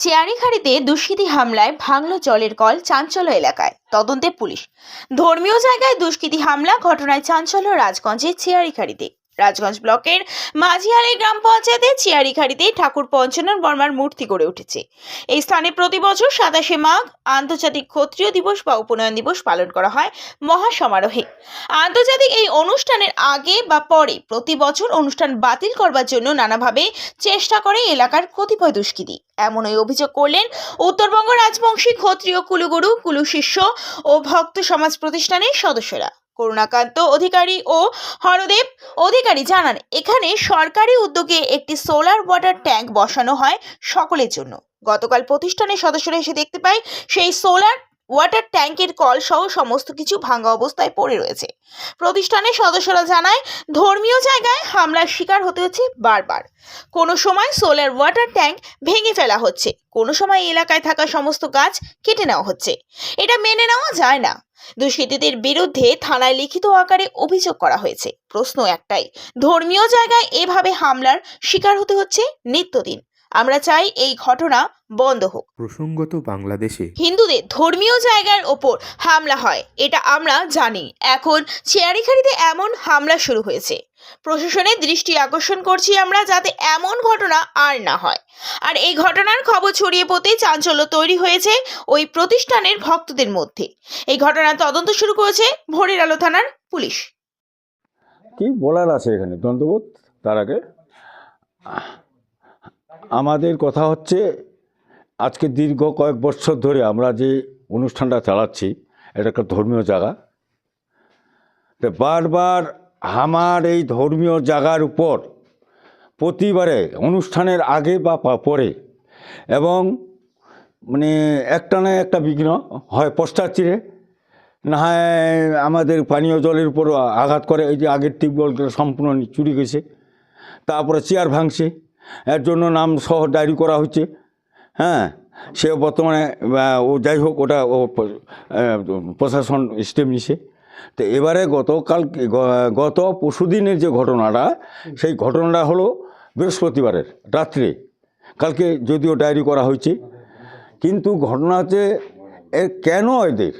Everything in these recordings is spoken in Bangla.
চেয়ারিখাড়িতে দুষ্কৃতী হামলায় ভাঙল জলের কল চাঞ্চল্য এলাকায়, তদন্তে পুলিশ। ধর্মীয় জায়গায় দুষ্কৃতী হামলা, ঘটনায় চাঞ্চল্য রাজগঞ্জের চেয়ারিখাড়িতে রাজগঞ্জ ব্লকের মাঝিয়ালি গ্রাম পঞ্চায়েতের চেয়ারিখাড়িতে ঠাকুর পঞ্চানন বর্মার মূর্তি গড়ে উঠেছে। এই স্থানে প্রতি বছর সাতাশে মাঘ আন্তর্জাতিক ক্ষত্রিয় দিবস বা উপনয়ন দিবস পালন করা হয় মহা সমারোহে আন্তর্জাতিক এই অনুষ্ঠানের আগে বা পরে প্রতি বছর অনুষ্ঠান বাতিল করবার জন্য নানাভাবে চেষ্টা করে এলাকার কতিপয় দুষ্কৃতী। ওই অভিযোগ করলেন উত্তরবঙ্গ রাজবংশী ক্ষত্রিয় কুলুগুরু, কুলু শিষ্য ও ভক্ত সমাজ প্রতিষ্ঠানের সদস্যরা। করুণাকান্ত অধিকারী ও হরদেব অধিকারী জানান, এখানে সরকারি উদ্যোগে একটি সোলার ওয়াটার ট্যাঙ্ক বসানো হয় সকলের জন্য। গতকাল প্রতিষ্ঠানের সদস্যরা এসে দেখতে পায়, সেই সোলার ওয়াটার ট্যাঙ্কের কল সহ সমস্ত কিছু ভাঙা অবস্থায় পড়ে রয়েছে। প্রতিষ্ঠানের সদস্যরা জানায়, ধর্মীয় জায়গায় হামলার শিকার হতে হচ্ছে বারবার। কোনো সময় সোলার ওয়াটার ট্যাঙ্ক ভেঙে ফেলা হচ্ছে, কোনো সময় এলাকায় থাকা সমস্ত গাছ কেটে নেওয়া হচ্ছে। এটা মেনে নেওয়া যায় না। দুষ্কৃতীদের বিরুদ্ধে থানায় লিখিত আকারে অভিযোগ করা হয়েছে। প্রশ্ন একটাই, ধর্মীয় জায়গায় এভাবে হামলার শিকার হতে হচ্ছে নিত্যদিন। আমরা চাই এই ঘটনা বন্ধ হোক। প্রসঙ্গত বাংলাদেশে হিন্দুদের ধর্মীয় জায়গার ওপর হামলা হয় এটা আমরা জানি। এখন চেয়ারিখাড়িতে এমন হামলা শুরু হয়েছে। প্রশাসনের দৃষ্টি আকর্ষণ করছি আমরা যাতে এমন ঘটনা আর না হয়। আর এই ঘটনার খবর ছড়িয়ে পড়তেই চাঞ্চল্য তৈরি হয়েছে ওই প্রতিষ্ঠানের ভক্তদের মধ্যে। এই ঘটনার তদন্ত শুরু করেছে ভোরের আলো থানার পুলিশ। কি বলার আছে এখানে? দ্বন্দ্ববোধ তার আগে? আমাদের কথা হচ্ছে, আজকে দীর্ঘ কয়েক বছর ধরে আমরা যে অনুষ্ঠানটা চালাচ্ছি, এটা একটা ধর্মীয় জায়গা। তো বারবার আমার এই ধর্মীয় জায়গার উপর প্রতিবারে, অনুষ্ঠানের আগে বা পরে এবং মানে একটা না একটা বিঘ্ন হয় পশ্চাৎচিরে না হয় আমাদের পানীয় জলের উপর আঘাত করে, এই যে আগের টিউবওয়েলগুলো সম্পূর্ণ চুরি গেছে, তারপরে চেয়ার ভাঙছে। এর জন্য নাম সহ ডায়েরি করা হচ্ছে হ্যাঁ সে বর্তমানে ও যাই হোক ওটা ও প্রশাসন স্টেপ নিছে। তো এবারে গতকাল গত পরশুদিনের যে ঘটনাটা সেই ঘটনাটা হলো বৃহস্পতিবারের রাত্রে। কালকে যদিও ডায়েরি করা হয়েছে। কিন্তু ঘটনা হচ্ছে এর কেন এদের?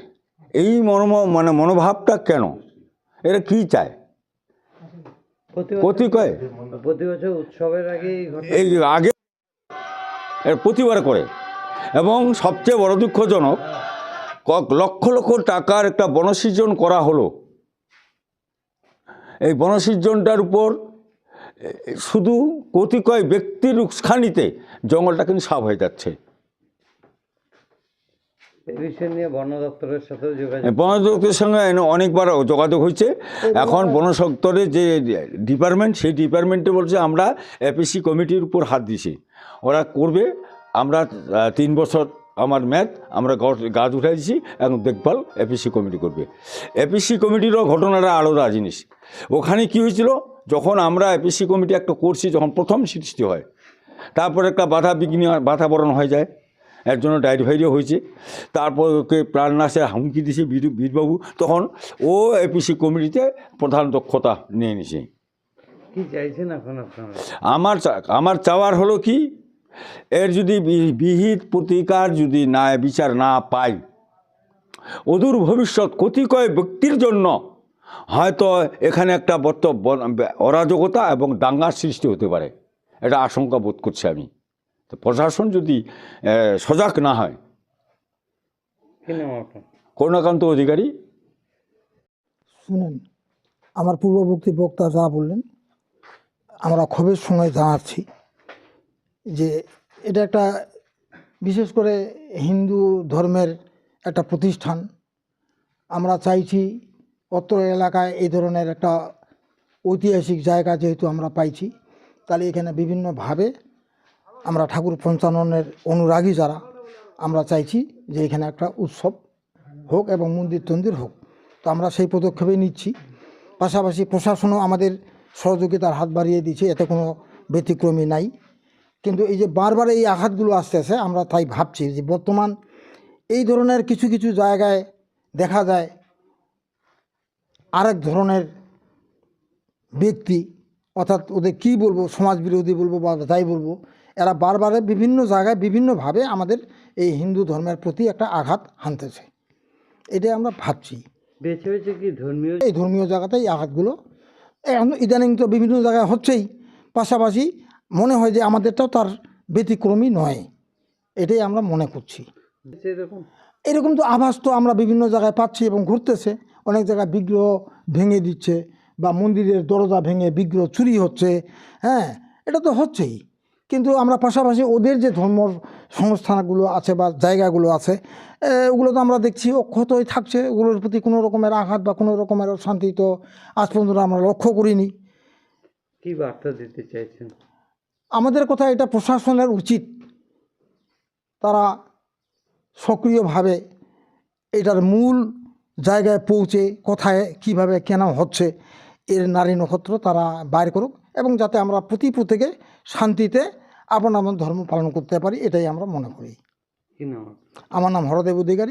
এই মনোম মানে মনোভাবটা কেন? এরা কি চায়? কতি কয় উৎসবের এই আগে প্রতিবার করে। এবং সবচেয়ে বড় দুঃখজনক লক্ষ লক্ষ টাকার একটা বনসৃজন করা হলো। এই বনসৃজনটার উপর শুধু কতিকয় ব্যক্তির উস্কানিতে জঙ্গলটা কিন্তু সাফ হয়ে যাচ্ছে। বন দপ্তরের সাথেও যোগাযোগ বন দপ্তরের সঙ্গে অনেকবার যোগাযোগ হয়েছে। এখন বন দপ্তরের যে ডিপার্টমেন্ট সেই ডিপার্টমেন্টে বলছে আমরা এপিসি কমিটির উপর হাত দিছি ওরা করবে আমরা তিন বছর আমার ম্যাথ আমরা গাছ উঠাই দিছি এখন দেখভাল এপিসি কমিটি করবে। এপিসি কমিটিরও ঘটনাটা আলাদা জিনিস। ওখানে কি হয়েছিল যখন আমরা এপিসি কমিটি একটা করছি যখন প্রথম সৃষ্টি হয় তারপর একটা বাধা বিঘ্ন বাধাবরণ হয়ে যায়। এর জন্য ডায়েরি ফাইরিও হয়েছে। তারপর ওকে প্রাণনাশের হুমকি দিয়েছে বীর- বীরবাবু। তখন ও এপিসি কমিটিতে প্রধান দক্ষতা নিয়ে নিছে কি চাইছেন এখন আপনারা? আমার চা- আমার চাওয়ার হলো কি এর যদি বিহিত প্রতিকার যদি না বিচার না পাই অদূর ভবিষ্যৎ কতিকয় ব্যক্তির জন্য হয়তো এখানে একটা বর্ত অরাজকতা এবং দাঙ্গার সৃষ্টি হতে পারে। এটা আশঙ্কা বোধ করছি আমি। তো প্রশাসন যদি সজাগ না হয়। করুণাকান্ত অধিকারী। শুনেন আমার পূর্ববর্তী বক্তা যা বললেন আমরা ক্ষোভের সঙ্গে জানাচ্ছি যে এটা একটা বিশেষ করে হিন্দু ধর্মের একটা প্রতিষ্ঠান। আমরা চাইছি অত্র এলাকায় এই ধরনের একটা ঐতিহাসিক জায়গা যেহেতু আমরা পাইছি তাহলে এখানে বিভিন্নভাবে আমরা ঠাকুর পঞ্চাননের অনুরাগী যারা, আমরা চাইছি যে এখানে একটা উৎসব হোক এবং মন্দির তন্দির হোক। তো আমরা সেই পদক্ষেপে নিচ্ছি। পাশাপাশি প্রশাসনও আমাদের সহযোগিতার হাত বাড়িয়ে দিচ্ছে এতে কোনো ব্যতিক্রমী নাই। কিন্তু এই যে বারবার এই আঘাতগুলো আসতেছে আমরা তাই ভাবছি যে বর্তমান এই ধরনের কিছু কিছু জায়গায় দেখা যায় আরেক ধরনের ব্যক্তি, অর্থাৎ ওদের কী বলব সমাজ বিরোধী বলব বা যাই বলব এরা বারবার বিভিন্ন জায়গায় বিভিন্নভাবে আমাদের এই হিন্দু ধর্মের প্রতি একটা আঘাত হানতেছে। এটাই আমরা ভাবছি। বেছে বেছে কি ধর্মীয়? এই ধর্মীয় জায়গাতে এই আঘাতগুলো এখন ইদানিং তো বিভিন্ন জায়গায় হচ্ছেই। পাশাপাশি মনে হয় যে আমাদেরটাও তার ব্যতিক্রমী নয়। এটাই আমরা মনে করছি। এরকম তো আভাস তো আমরা বিভিন্ন জায়গায় পাচ্ছি এবং ঘুরতেছে। অনেক জায়গায় বিগ্রহ ভেঙে দিচ্ছে বা মন্দিরের দরজা ভেঙে বিগ্রহ চুরি হচ্ছে। হ্যাঁ এটা তো হচ্ছেই। কিন্তু আমরা পাশাপাশি ওদের যে ধর্ম সংস্থানগুলো আছে বা জায়গাগুলো আছে ওগুলো তো আমরা দেখছি অক্ষতই থাকছে ওগুলোর প্রতি কোনো রকমের আঘাত বা কোনো রকমের শান্তি তো আজ পর্যন্ত আমরা লক্ষ্য করিনি। কি বার্তা দিতে চাইছেন? আমাদের কথা এটা প্রশাসনের উচিত। তারা সক্রিয়ভাবে এটার মূল জায়গায় পৌঁছে কোথায় কীভাবে কেন হচ্ছে এর নারী নক্ষত্র তারা বাইর করুক এবং যাতে আমরা প্রতি প্রত্যেকে শান্তিতে আপন আপন ধর্ম পালন করতে পারি এটাই আমরা মনে করি? আমার নাম হরদেব অধিকারী